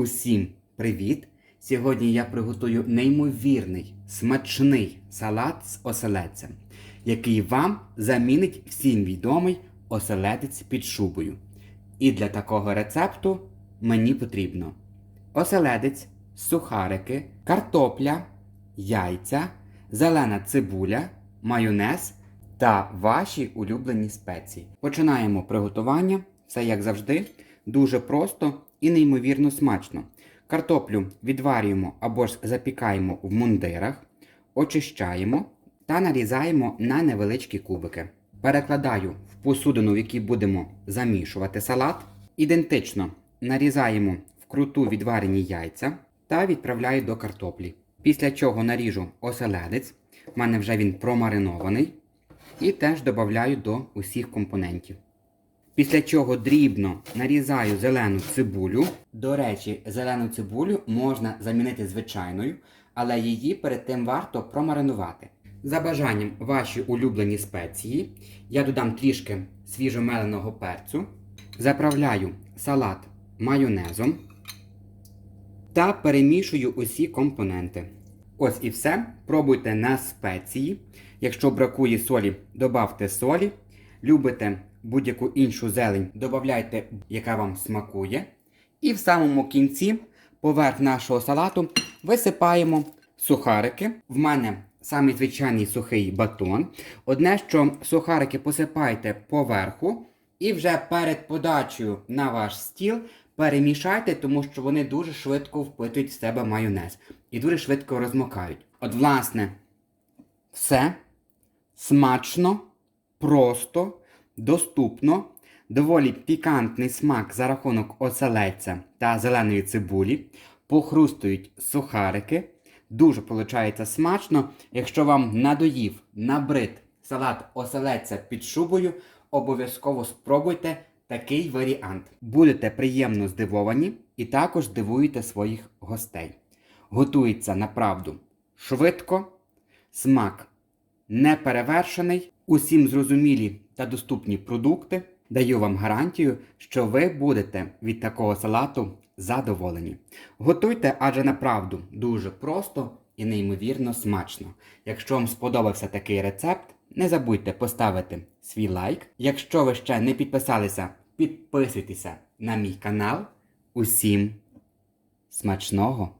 Усім привіт! Сьогодні я приготую неймовірний смачний салат з оселедцем, який вам замінить всім відомий оселедець під шубою. І для такого рецепту мені потрібно оселедець, сухарики, картопля, яйця, зелена цибуля, майонез та ваші улюблені спеції. Починаємо приготування. Все як завжди, дуже просто і неймовірно смачно. Картоплю відварюємо або ж запікаємо в мундирах, очищаємо та нарізаємо на невеличкі кубики. Перекладаю в посудину, в якій будемо замішувати салат. Ідентично нарізаємо вкруту відварені яйця та відправляю до картоплі. Після чого наріжу оселедець, в мене вже він промаринований, і теж додаю до усіх компонентів. Після чого дрібно нарізаю зелену цибулю. До речі, зелену цибулю можна замінити звичайною, але її перед тим варто промаринувати. За бажанням ваші улюблені спеції. Я додам трішки свіжомеленого перцю, заправляю салат майонезом та перемішую усі компоненти. Ось і все. Пробуйте на спеції. Якщо бракує солі, додавте солі. Любите будь-яку іншу зелень, додавайте, яка вам смакує. І в самому кінці, поверх нашого салату, висипаємо сухарики. В мене самий звичайний сухий батон. Одне, що сухарики посипайте поверху, і вже перед подачею на ваш стіл перемішайте, тому що вони дуже швидко впитують в себе майонез і дуже швидко розмокають. От, власне, все смачно, просто, доступно, доволі пікантний смак за рахунок оселедця та зеленої цибулі, похрустують сухарики. Дуже виходить смачно. Якщо вам надоїв набрид салат оселедця під шубою, обов'язково спробуйте такий варіант. Будете приємно здивовані і також здивуєте своїх гостей. Готується направду швидко, смак неперевершений, усім зрозумілі та доступні продукти. Даю вам гарантію, що ви будете від такого салату задоволені. Готуйте, адже направду дуже просто і неймовірно смачно. Якщо вам сподобався такий рецепт, не забудьте поставити свій лайк. Якщо ви ще не підписалися, підписуйтеся на мій канал. Усім смачного!